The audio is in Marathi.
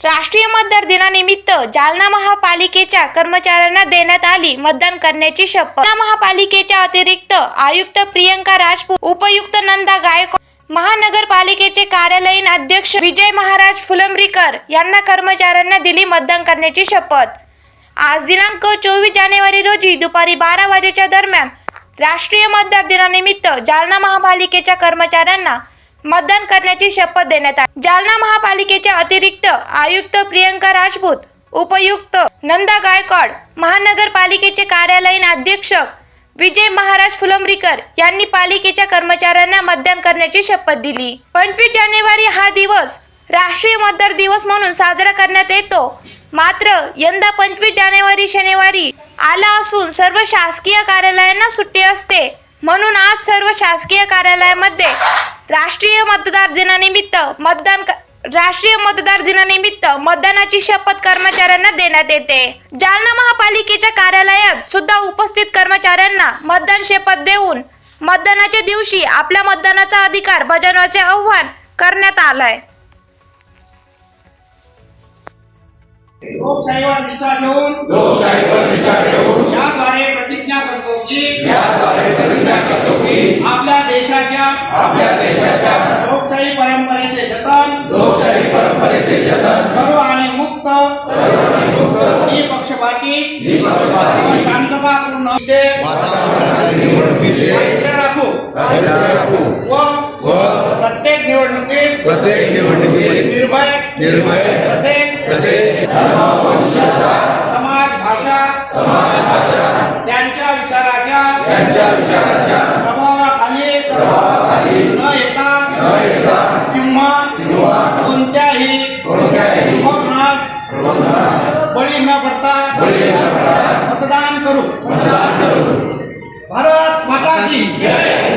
राष्ट्रीय मतदार दिनानिमित्त जालना महापालिकेच्या कर्मचाऱ्यांना देण्यात आली मतदान करण्याची शपथ. महापालिकेच्या अतिरिक्त आयुक्त प्रियंका राजपूत उपयुक्त नंदा गायकवाड महानगरपालिकेचे कार्यालयीन अध्यक्ष विजय महाराज फुलंब्रीकर यांना कर्मचाऱ्यांना दिली मतदान करण्याची शपथ. आज दिनांक चोवीस जानेवारी रोजी दुपारी बारा वाजेच्या दरम्यान राष्ट्रीय मतदार दिनानिमित्त जालना महापालिकेच्या कर्मचाऱ्यांना मतदान करण्याची शपथ देण्यात आली. जालना महापालिकेच्या अतिरिक्त आयुक्त प्रियंका राजपूत उपयुक्त नंदा गायकवाड महानगरपालिकेचे कार्यालयीन अधीक्षक विजय महाराज फुलंब्रीकर यांनी पालिकेच्या कर्मचाऱ्यांना मतदान करण्याची शपथ दिली. पंचवीस जानेवारी हा दिवस राष्ट्रीय मतदार दिवस म्हणून साजरा करण्यात येतो. मात्र यंदा पंचवीस जानेवारी शनिवारी आला असून सर्व शासकीय कार्यालयांना सुट्टी असते म्हणून आज सर्व शासकीय कार्यालयामध्ये राष्ट्रीय मतदार दिनानिमित्त मतदान राष्ट्रीय मतदार दिनानिमित्त मतदानाची शपथ कर्मचाऱ्यांना देण्यात येते. जालना महापालिकेच्या कार्यालयात सुद्धा उपस्थित कर्मचाऱ्यांना मतदान शपथ देऊन मतदानाच्या दिवशी आपल्या मतदानाचा अधिकार बजावण्याचे आवाहन करण्यात आलंय. लोकशाहीवर निष्ठा ठेवून लोकशाहीवर जतन लोकशाही परंपरेचे जतन सर्व आणि मुक्त निपक्षपाती निपक्षपाती. शांततापूर्ण चे वातावरणाच्या निवडणुकीचे राखू. व व प्रत्येक निवडणुकीत प्रत्येक निवडणुकीत निर्भय निर्भय. तसेच तसेच समाज भाषा त्यांच्या विचाराच्या त्यांच्या विचाराच्या प्रभावाखाली न बळी न पडता मतदान करू. मतदान करू. भारत माता की भारत माता की